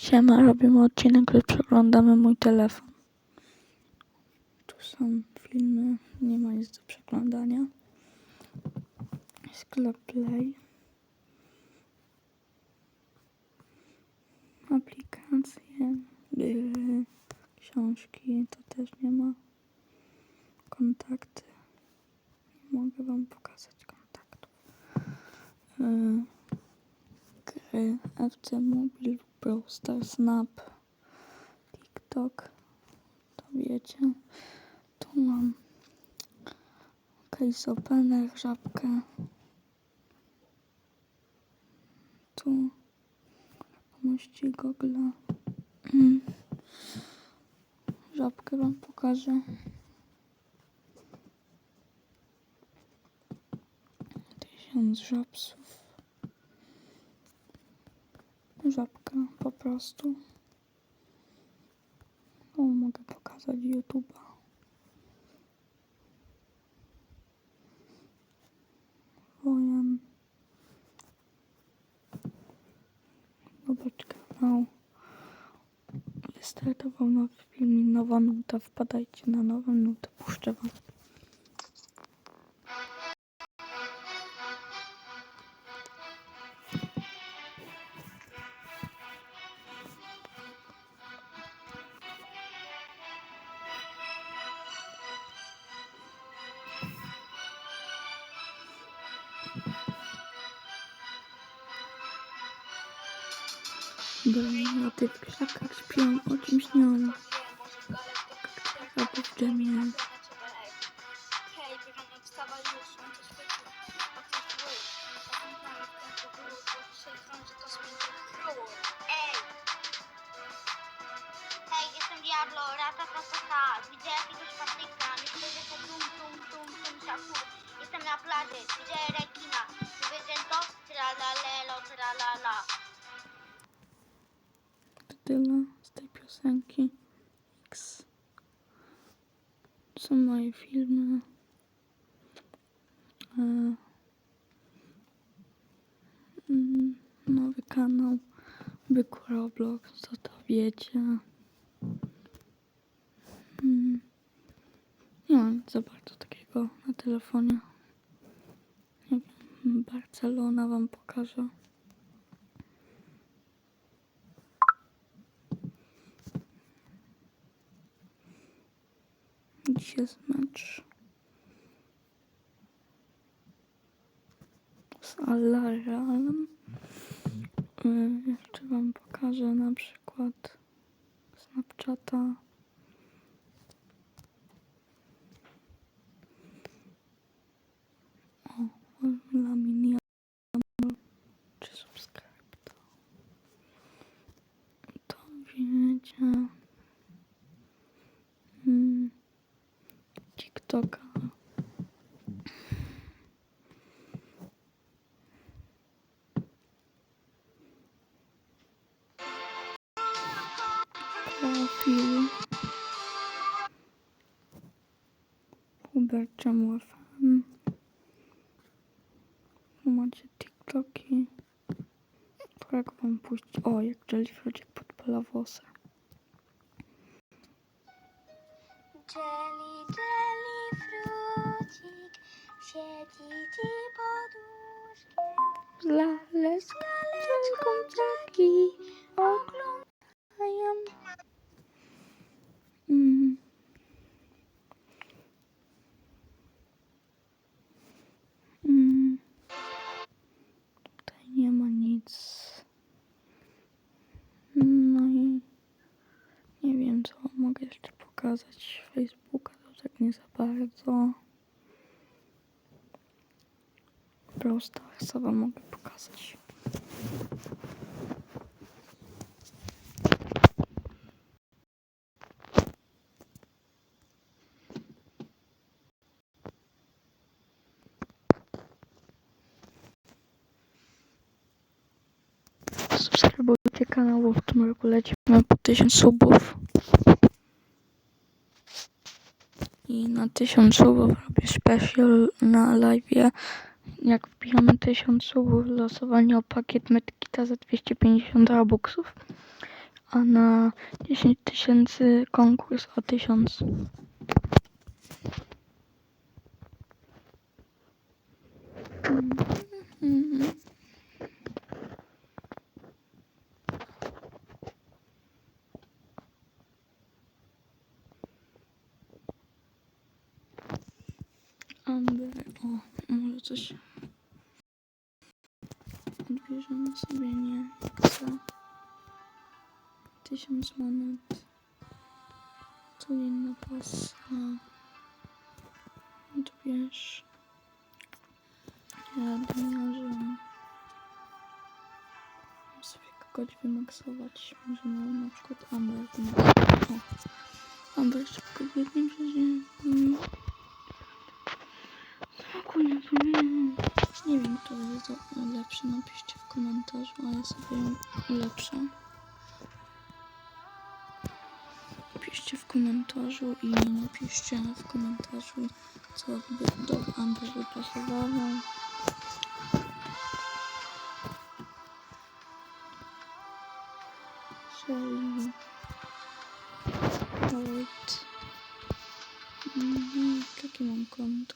Siema, robimy odcinek, który przeglądamy mój telefon. Tu są filmy, nie ma nic do przeglądania. Sklep Play. Aplikacje, gry, książki, to też nie ma. Kontakty. Nie mogę wam pokazać kontaktów. Yy, gry, FC Mobile, Brawl Stars, Snap, TikTok, to wiecie. Tu mam case opener, żabkę. Tu mości Google. Mm. Żabkę wam pokażę. Tysiąc żabsów. Żabka po prostu. O, mogę pokazać YouTube'a. Wojan. Zobacz kanał. Wystartował nowy film, nowa nuta. Wpadajcie na nową nutę, puszczę wam. Bo ty w krzakach śpią, o czym śnią. Albo w dżemie. Diablo, rata ta ta ta. Widzę to tum tum tum tum siakur. Jestem na to. Tyle z tej piosenki. X. Są moje filmy. E, mm, nowy kanał. Byku Roblox, co to wiecie. Mm, nie mam za bardzo takiego na telefonie. Barcelona wam pokażę. Jest mecz z Al-Realem. Y, Jeszcze wam pokażę na przykład Snapchata. O, Lamin czy subskrypt. To wiecie. Mm, TikToka. Profil. Hubert. Tu macie TikToki. To jak wam puścić? O, jak Jellyfrucik podpala włosy. Jelly, jelly, siedzi ci pod łóżkiem. Laleczka, kurczaki oglądają. Mm. Mm. Tutaj nie ma nic. No i nie wiem, co mogę jeszcze pokazać. Facebooka to tak nie za bardzo. Brawl Starsa wam mogę pokazać. Subskrybujcie kanał, w tym roku lecimy po 1000 subów. I na 1000 subów robię special na live. Jak wbijamy 1000 subów, losowanie o pakiet Medkita za 250 robuxów. a na 10 tysięcy konkurs o 1000. Mhm. Amber, coś odbierzemy sobie, nie chcę. Tysiąc monet. Inna pasa. Odbierz. Radmiarze. Mam sobie kogoś wymaksować. Możemy na przykład Amber wymaksować. O. Amber szybko biegnie przecież. Mm. Ogólnie to nie wiem. Nie wiem, lepszy. Napiszcie w komentarzu, a ja sobie ulepszę. Napiszcie w komentarzu i napiszcie w komentarzu, co by do Amber by pasowało. Shelly. Wait. Mhm, jakie mam konto?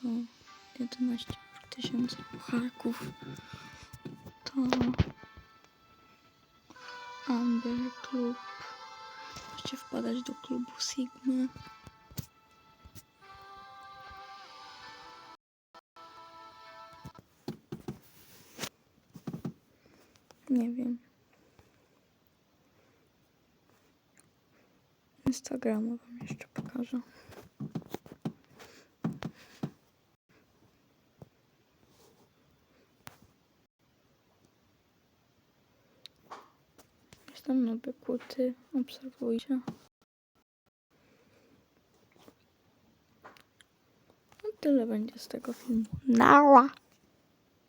11 tysięcy pucharków. To Amber Club. Możecie wpadać do klubu Sigma. Nie wiem. Instagrama wam jeszcze pokażę. Jestem na byku, ty obserwujcie. No tyle będzie z tego filmu. Nara!